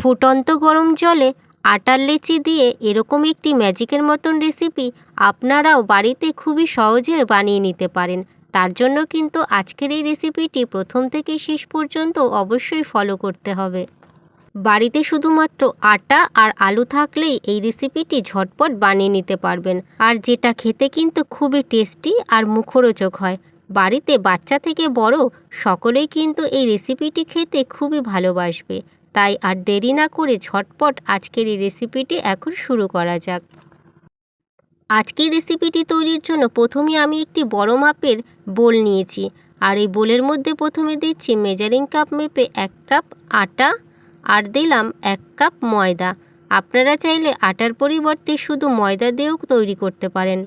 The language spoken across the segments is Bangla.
ফুটন্ত গরম জলে আটার লেচি দিয়ে এরকম একটি ম্যাজিকের মতন রেসিপি আপনারাও বাড়িতে খুবই সহজে বানিয়ে নিতে পারেন। তার জন্য কিন্তু আজকের এই রেসিপিটি প্রথম থেকে শেষ পর্যন্ত অবশ্যই ফলো করতে হবে। বাড়িতে শুধুমাত্র আটা আর আলু থাকলেই এই রেসিপিটি ঝটপট বানিয়ে নিতে পারবেন। আর যেটা খেতে কিন্তু খুবই টেস্টি আর মুখরোচক হয়। বাড়িতে বাচ্চা থেকে বড় সকলেই কিন্তু এই রেসিপিটি খেতে খুবই ভালোবাসবে। তাই আর দেরি না করে ঝটপট আজকের এই রেসিপিটি এখন শুরু করা যাক। আজকের রেসিপিটি তৈরির জন্য প্রথমে আমি একটি বড় মাপের বোল নিয়েছি। আর এই বোলের মধ্যে প্রথমে দিচ্ছি মেজারিং কাপ মেপে এক কাপ আটা আর দিলাম এক কাপ ময়দা। আপনারা চাইলে আটার পরিবর্তে শুধু ময়দা দিয়েও তৈরি করতে পারেন।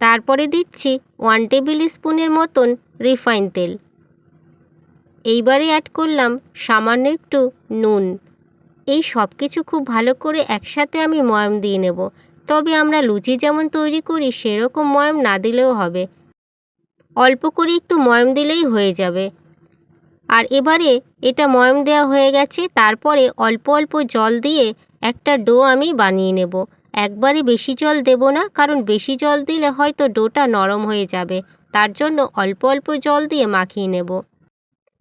তারপরে দিচ্ছি ওয়ান টেবিল স্পুনের মতন রিফাইন তেল। এইবারে অ্যাড করলাম সামান্য একটু নুন। এই সব কিছু খুব ভালো করে একসাথে আমি ময়ম দিয়ে নেব। তবে আমরা লুচি যেমন তৈরি করি, সেরকম ময়ম না দিলেও হবে। অল্প করে একটু ময়ম দিলেই হয়ে যাবে। আর এবারে এটা ময়ম দেওয়া হয়ে গেছে, তারপরে অল্প অল্প জল দিয়ে একটা ডো আমি বানিয়ে নেব। একবারে বেশি জল দেব না, কারণ বেশি জল দিলে হয়তো ডোটা নরম হয়ে যাবে। তার জন্য অল্প অল্প জল দিয়ে মাখিয়ে নেব।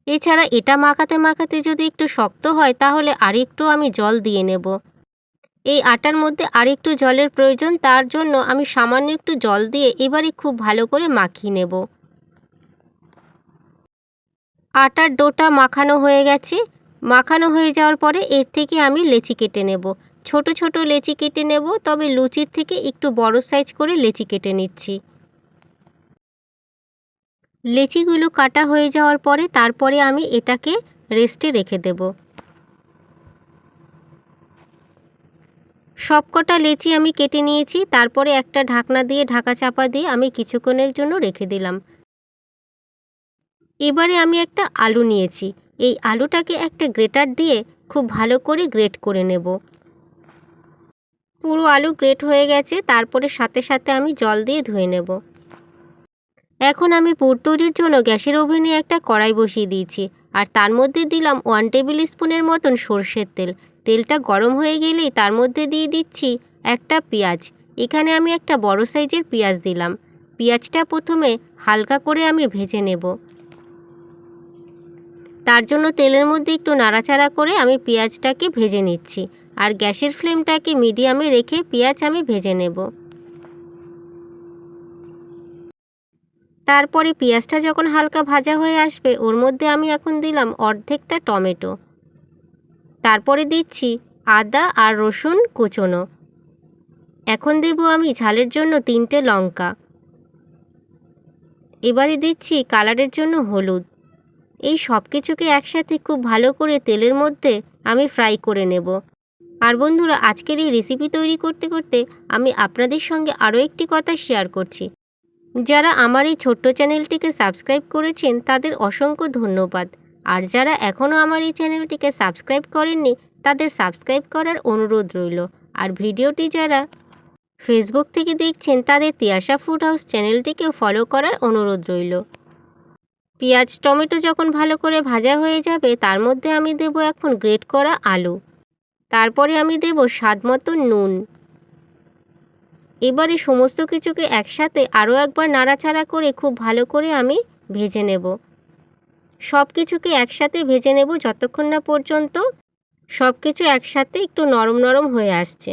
এছাড়া এটা মাখাতে মাখাতে যদি একটু শক্ত হয়, তাহলে আরেকটু আমি জল দিয়ে নেব। এই আটার মধ্যে আরেকটু জলের প্রয়োজন, তার জন্য আমি সামান্য একটু জল দিয়ে এবারে খুব ভালো করে মাখিয়ে নেব। আটার ডোটা মাখানো হয়ে গেছে। মাখানো হয়ে যাওয়ার পরে এর থেকে আমি লেচি কেটে নেব। ছোট ছোট লেচি কেটে নেব, তবে লুচির থেকে একটু বড় সাইজ করে লেচি কেটে নিচ্ছি। লেচিগুলো কাটা হয়ে যাওয়ার পরে তারপরে আমি এটাকে রেস্টে রেখে দেব। সবকটা লেচি আমি কেটে নিয়েছি, তারপরে একটা ঢাকনা দিয়ে ঢাকা চাপা দিয়ে আমি কিছুক্ষণের জন্য রেখে দিলাম। এবারে আমি একটা আলু নিয়েছি। এই আলুটাকে একটা গ্রেটার দিয়ে খুব ভালো করে গ্রেট করে নেব। পুরো আলু গ্রেট হয়ে গেছে, তারপরে সাথে সাথে আমি জল দিয়ে ধুয়ে নেব। এখন আমি পুর তৈরির জন্য গ্যাসের ওভেনে একটা কড়াই বসিয়ে দিয়েছি, আর তার মধ্যে দিলাম ওয়ান টেবিল স্পুনের মতন সর্ষের তেল। তেলটা গরম হয়ে গেলেই তার মধ্যে দিয়ে দিচ্ছি একটা পেঁয়াজ। এখানে আমি একটা বড় সাইজের পেঁয়াজ দিলাম। পেঁয়াজটা প্রথমে হালকা করে আমি ভেজে নেব। তার জন্য তেলের মধ্যে একটু নাড়াচাড়া করে আমি পেঁয়াজটাকে ভেজে নিচ্ছি, আর গ্যাসের ফ্লেমটাকে মিডিয়ামে রেখে পেঁয়াজ আমি ভেজে নেব। তারপরে পেঁয়াজটা যখন হালকা ভাজা হয়ে আসবে, ওর মধ্যে আমি এখন দিলাম অর্ধেকটা টমেটো। তারপরে দিচ্ছি আদা আর রসুন কুচোনো। এখন দেব আমি ঝালের জন্য তিনটে লঙ্কা। এবারে দিচ্ছি কালারের জন্য হলুদ। এই সব কিছুকে একসাথে খুব ভালো করে তেলের মধ্যে আমি ফ্রাই করে নেব। আর বন্ধুরা, আজকের এই রেসিপি তৈরি করতে করতে আমি আপনাদের সঙ্গে আরও একটি কথা শেয়ার করছি। যারা আমার এই ছোট্ট চ্যানেলটিকে সাবস্ক্রাইব করেছেন, তাদের অসংখ্য ধন্যবাদ। আর যারা এখনও আমার এই চ্যানেলটিকে সাবস্ক্রাইব করেননি, তাদের সাবস্ক্রাইব করার অনুরোধ রইল। আর ভিডিওটি যারা ফেসবুক থেকে দেখছেন, তাদের তিয়াশা ফুড হাউস চ্যানেলটিকেও ফলো করার অনুরোধ রইল। পেঁয়াজ, টমেটো যখন ভালো করে ভাজা হয়ে যাবে, তার মধ্যে আমি দেব এখন গ্রেট করা আলু। তারপরে আমি দেব স্বাদ মতো নুন। এবারে সমস্ত কিছুকে একসাথে আরও একবার নাড়াচাড়া করে খুব ভালো করে আমি ভেজে নেব। সব কিছুকে একসাথে ভেজে নেব যতক্ষণ না পর্যন্ত সব কিছু একসাথে একটু নরম নরম হয়ে আসছে।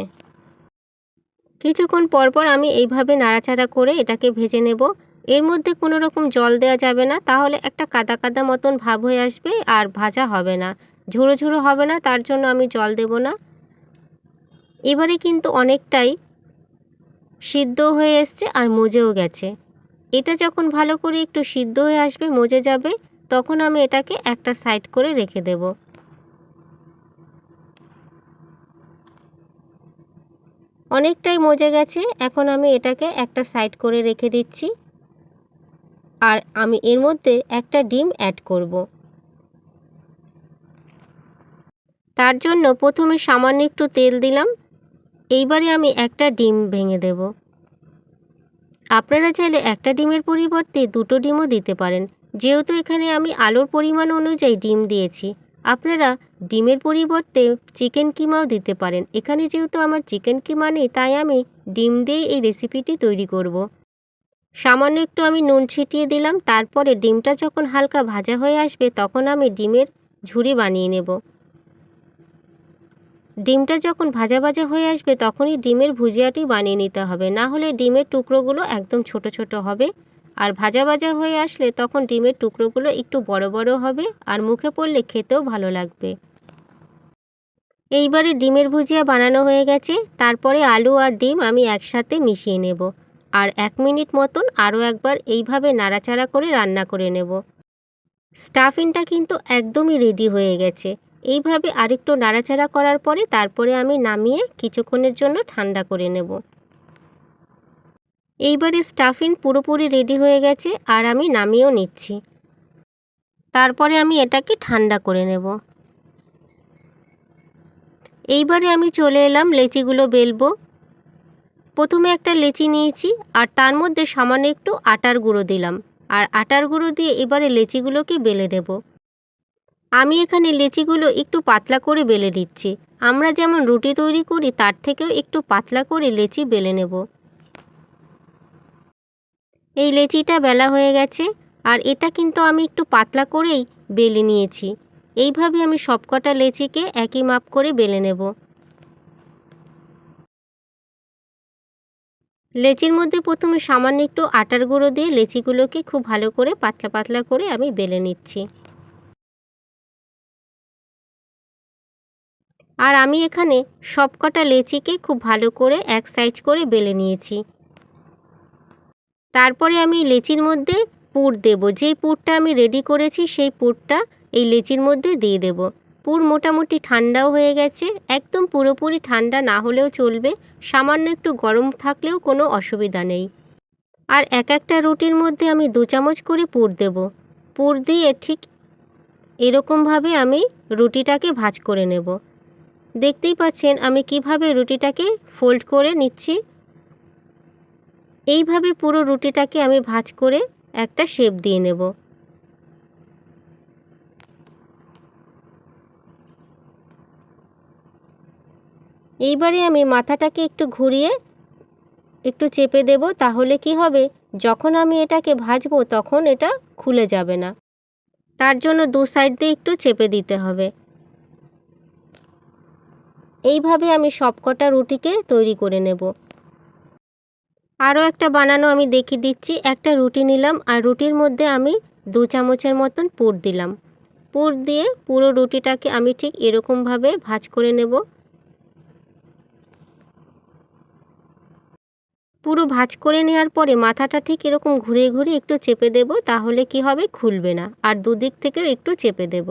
কিছুক্ষণ পরপর আমি এইভাবে নাড়াচাড়া করে এটাকে ভেজে নেব। এর মধ্যে কোনো রকম জল দেওয়া যাবে না, তাহলে একটা কাদা কাদা মতন ভাব হয়ে আসবে আর ভাজা হবে না। ঝুড়ো ঝুড়ো হবে না, তার জন্য আমি জল দেব না। এবারে কিন্তু অনেকটাই সিদ্ধ হয়ে এসছে আর মজেও গেছে। এটা যখন ভালো করে একটু সিদ্ধ হয়ে আসবে, মজে যাবে, তখন আমি এটাকে একটা সাইড করে রেখে দেব। অনেকটাই মজে গেছে, এখন আমি এটাকে একটা সাইড করে রেখে দিচ্ছি। আর আমি এর মধ্যে একটা ডিম অ্যাড করব। তার জন্য প্রথমে সামান্য একটু তেল দিলাম। এইবারে আমি একটা ডিম ভেঙে দেব। আপনারা চাইলে একটা ডিমের পরিবর্তে দুটো ডিমও দিতে পারেন। যেহেতু এখানে আমি আলুর পরিমাণ অনুযায়ী ডিম দিয়েছি, আপনারা ডিমের পরিবর্তে চিকেন কিমাও দিতে পারেন। এখানে যেহেতু আমার চিকেন কিমা নেই, তাই আমি ডিম দিয়ে এই রেসিপিটি তৈরি করব। সামান্য একটু আমি নুন ছিটিয়ে দিলাম, তারপরে ডিমটা যখন হালকা ভাজা হয়ে আসবে, তখন আমি ডিমের ঝুড়ি বানিয়ে নেব। ডিমটা যখন ভাজা ভাজা হয়ে আসবে, তখনই ডিমের ভুজিয়াটি বানিয়ে নিতে হবে। না হলে ডিমের টুকরোগুলো একদম ছোট ছোট হবে। আর ভাজা ভাজা হয়ে আসলে তখন ডিমের টুকরোগুলো একটু বড় বড় হবে আর মুখে পড়লে খেতেও ভালো লাগবে। এইবারে ডিমের ভুজিয়া বানানো হয়ে গেছে। তারপরে আলু আর ডিম আমি একসাথে মিশিয়ে নেব। আর এক মিনিট মতন আরও একবার এইভাবে নাড়াচাড়া করে রান্না করে নেব। স্টাফিনটা কিন্তু একদমই রেডি হয়ে গেছে। এইভাবে আরেকটু নাড়াচাড়া করার পরে তারপরে আমি নামিয়ে কিছুক্ষণের জন্য ঠান্ডা করে নেব। এইবারে স্টাফিন পুরোপুরি রেডি হয়ে গেছে আর আমি নামিয়েও নিচ্ছি। তারপরে আমি এটাকে ঠান্ডা করে নেব। এইবারে আমি চলে এলাম লেচিগুলো বেলবো। প্রথমে একটা লেচি নিয়েছি আর তার মধ্যে সামান্য একটু আটার গুঁড়ো দিলাম। আর আটার গুঁড়ো দিয়ে এবারে লেচিগুলোকে বেলে নেব। আমি এখানে লেচিগুলো একটু পাতলা করে বেলে দিচ্ছি আমরা যেমন রুটি তৈরি করি, তার থেকেও একটু পাতলা করে লেচি বেলে নেব। এই লেচিটা বেলা হয়ে গেছে, আর এটা কিন্তু আমি একটু পাতলা করেই বেলে নিয়েছি। এইভাবে আমি সবকটা লেচিকে একই মাপ করে বেলে নেব। লেচির মধ্যে প্রথমে সামান্য একটু আটার গুঁড়ো দিয়ে লেচিগুলোকে খুব ভালো করে পাতলা পাতলা করে আমি বেলে নিচ্ছি। আর আমি এখানে সবকটা লেচিকে খুব ভালো করে এক সাইজ করে বেলে নিয়েছি। তারপরে আমি লেচির মধ্যে পুর দেব। যেই পুরটা আমি রেডি করেছি, সেই পুরটা এই লেচির মধ্যে দিয়ে দেব। পুর মোটামুটি ঠান্ডাও হয়ে গেছে। একদম পুরোপুরি ঠান্ডা না হলেও চলবে। সামান্য একটু গরম থাকলেও কোনো অসুবিধা নেই। আর এক একটা রুটির মধ্যে আমি দু চামচ করে পুর দেব। পুর দিয়ে ঠিক এরকমভাবে আমি রুটিটাকে ভাজ করে নেব। দেখতেই পাচ্ছেন আমি কীভাবে রুটিটাকে ফোল্ড করে নিচ্ছি। এইভাবে পুরো রুটিটাকে আমি ভাজ করে একটা শেপ দিয়ে নেব। এইবারে আমি মাথাটাকে একটু ঘুরিয়ে একটু চেপে দেব, তাহলে কি হবে? যখন আমি এটাকে ভাজবো তখন এটা খুলে যাবে না। তার জন্য দু সাইড দিয়ে একটু চেপে দিতে হবে। এইভাবে আমি সবকটা রুটিকে তৈরি করে নেব। আরও একটা বানানো আমি দেখিয়ে দিচ্ছি। একটা রুটি নিলাম আর রুটির মধ্যে আমি দু চামচের মতন পুর দিলাম। পুর দিয়ে পুরো রুটিটাকে আমি ঠিক এরকমভাবে ভাজ করে নেব। পুরো ভাজ করে নেওয়ার পরে মাথাটা ঠিক এরকম ঘুরিয়ে ঘুরিয়ে একটু চেপে দেব, তাহলে কি হবে? খুলবে না। আর দুদিক থেকেও একটু চেপে দেব।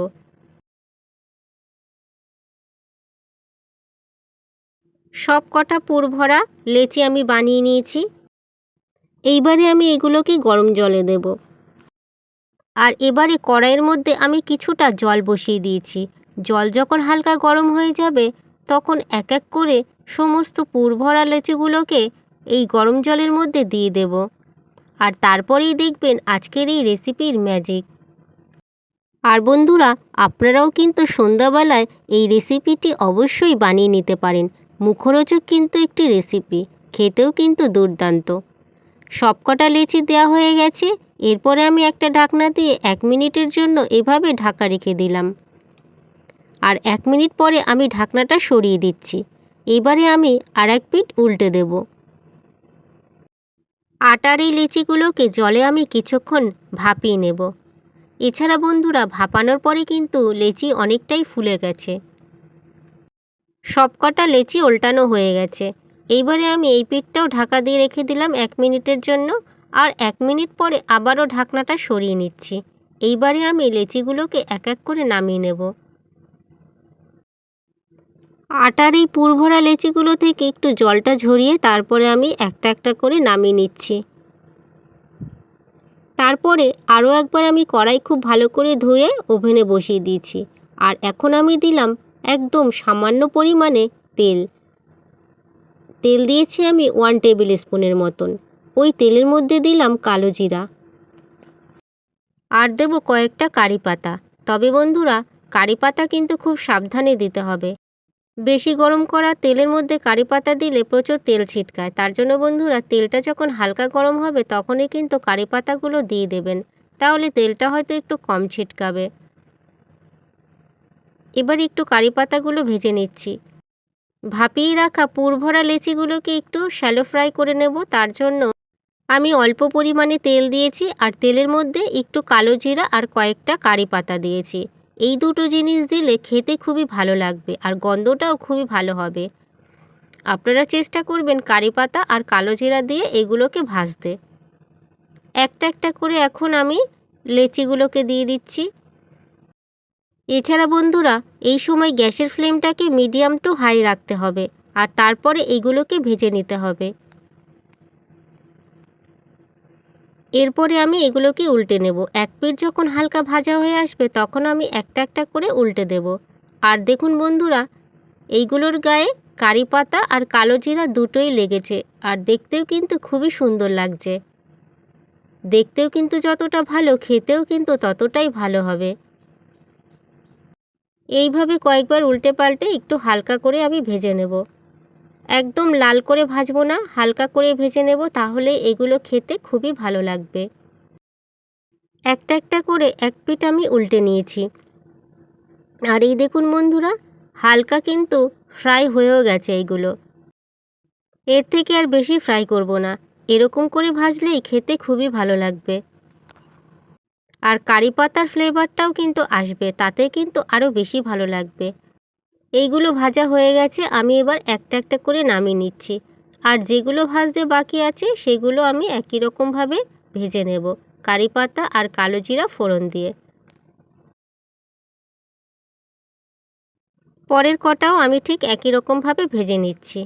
সব কটা পুর ভরা লেচি আমি বানিয়ে নিয়েছি। এইবারে আমি এগুলোকে গরম জলে দেব। আর এবারে কড়াইয়ের মধ্যে আমি কিছুটা জল বসিয়ে দিয়েছি। জল যখন হালকা গরম হয়ে যাবে, তখন এক এক করে সমস্ত পুর ভরা লেচিগুলোকে এই গরম জলের মধ্যে দিয়ে দেব। আর তারপরেই দেখবেন আজকের এই রেসিপির ম্যাজিক। আর বন্ধুরা, আপনারাও কিন্তু সন্ধ্যাবেলায় এই রেসিপিটি অবশ্যই বানিয়ে নিতে পারেন। মুখরোচক কিন্তু একটি রেসিপি খেতেও কিন্তু দুর্দান্ত। সবকটা লেচি দেওয়া হয়ে গেছে, এরপরে আমি একটা ঢাকনা দিয়ে এক মিনিটের জন্য এভাবে ঢাকা রেখে দিলাম। আর এক মিনিট পরে আমি ঢাকনাটা সরিয়ে দিচ্ছি। এবারে আমি আর এক পিঠ উল্টে দেব। আটার এই লিচিগুলোকে জলে আমি কিছুক্ষণ ভাপিয়ে নেব। এছাড়া বন্ধুরা, ভাপানোর পরে কিন্তু লেচি অনেকটাই ফুলে গেছে। সবকটা লেচি উল্টানো হয়ে গেছে। এইবারে আমি এই পিঠটাও ঢাকা দিয়ে রেখে দিলাম এক মিনিটের জন্য আর এক মিনিট পরে আবারও ঢাকনাটা সরিয়ে নিচ্ছি। এইবারে আমি লেচিগুলোকে এক এক করে নামিয়ে নেব। আটার এই পুরভরা লেচিগুলো থেকে একটু জলটা ঝরিয়ে তারপরে আমি একটা একটা করে নামিয়ে নিচ্ছি। তারপরে আরও একবার আমি কড়াই খুব ভালো করে ধুয়ে ওভেনে বসিয়ে দিয়েছি। আর এখন আমি দিলাম একদম সামান্য পরিমাণে তেল। তেল দিয়েছি আমি ওয়ান টেবিল স্পুনের মতন। ওই তেলের মধ্যে দিলাম কালো জিরা। আর দেব কয়েকটা কারি পাতা। তবে বন্ধুরা, কারি পাতা কিন্তু খুব সাবধানে দিতে হবে। বেশি গরম করা তেলের মধ্যে কারি পাতা দিলে প্রচুর তেল ছিটকায়। তার জন্য বন্ধুরা, তেলটা যখন হালকা গরম হবে, তখনই কিন্তু কারি পাতাগুলো দিয়ে দেবেন। তাহলে তেলটা হয়তো একটু কম ছিটকাবে। এবার একটু কারি পাতাগুলো ভেজে নিচ্ছি। ভাপিয়ে রাখা পুরভরা লেচিগুলোকে একটু শ্যালো ফ্রাই করে নেব, তার জন্য আমি অল্প পরিমাণে তেল দিয়েছি আর তেলের মধ্যে একটু কালো জিরা আর কয়েকটা কারি পাতা দিয়েছি। এই দুটো জিনিস দিলে খেতে খুবই ভালো লাগবে আর গন্ধটাও খুবই ভালো হবে। আপনারা চেষ্টা করবেন কারি পাতা আর কালো জিরা দিয়ে এগুলোকে ভাজতে। একটা একটা করে এখন আমি লেচিগুলোকে দিয়ে দিচ্ছি। এছাড়া বন্ধুরা, এই সময় গ্যাসের ফ্লেমটাকে মিডিয়াম টু হাই রাখতে হবে আর তারপরে এগুলোকে ভেজে নিতে হবে। এরপরে আমি এগুলোকে উল্টে নেব। এক পিঠ যখন হালকা ভাজা হয়ে আসবে, তখন আমি একটা একটা করে উল্টে দেব। আর দেখুন বন্ধুরা, এইগুলোর গায়ে কারি পাতা আর কালো জিরা দুটোই লেগেছে আর দেখতেও কিন্তু খুবই সুন্দর লাগছে। দেখতেও কিন্তু যতটা ভালো, খেতেও কিন্তু ততটাই ভালো হবে। এইভাবে কয়েকবার উল্টে পাল্টে একটু হালকা করে আমি ভেজে নেব। একদম লাল করে ভাজবো না, হালকা করে ভেজে নেব, তাহলে এগুলো খেতে খুবই ভালো লাগবে। একটা একটা করে এক পিঠ আমি উল্টে নিয়েছি। আর এই দেখুন বন্ধুরা, হালকা কিন্তু ফ্রাই হয়েও গেছে এইগুলো এর থেকে আর বেশি ফ্রাই করব না, এরকম করে ভাজলেই খেতে খুবই ভালো লাগবে। আর কারি পাতার ফ্লেভারটাও কিন্তু আসবে, তাতে কিন্তু আরও বেশি ভালো লাগবে। এইগুলো ভাজা হয়ে গেছে, আমি এবার একটা একটা করে নামিয়ে নিচ্ছি। আর যেগুলো ভাজতে বাকি আছে, সেগুলো আমি একই রকমভাবে ভেজে নেব, কারি পাতা আর কালো জিরা ফোড়ন দিয়ে। পরের কটাও আমি ঠিক একই রকমভাবে ভেজে নিচ্ছি।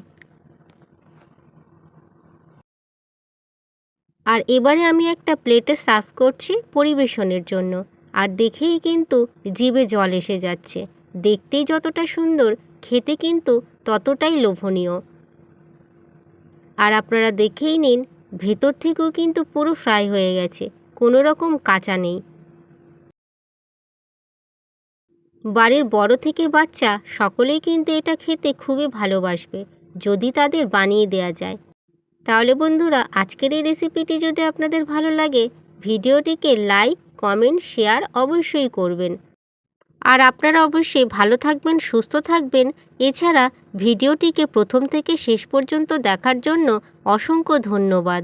আর এবারে আমি একটা প্লেটে সার্ভ করছি পরিবেশনের জন্য। আর দেখেই কিন্তু জিভে জল এসে যাচ্ছে। দেখতেই যতটা সুন্দর, খেতে কিন্তু ততটাই লোভনীয়। আর আপনারা দেখেই নিন, ভেতর থেকেও কিন্তু পুরো ফ্রাই হয়ে গেছে, কোনো রকম কাঁচা নেই। বাড়ির বড় থেকে বাচ্চা, সকলেই কিন্তু এটা খেতে খুবই ভালোবাসবে, যদি তাদের বানিয়ে দেয়া যায়। তাহলে বন্ধুরা, আজকের এই রেসিপিটি যদি আপনাদের ভালো লাগে, ভিডিওটিকে লাইক কমেন্ট শেয়ার অবশ্যই করবেন। আর আপনারা অবশ্যই ভালো থাকবেন, সুস্থ থাকবেন। এছাড়া ভিডিওটিকে প্রথম থেকে শেষ পর্যন্ত দেখার জন্য অসংখ্য ধন্যবাদ।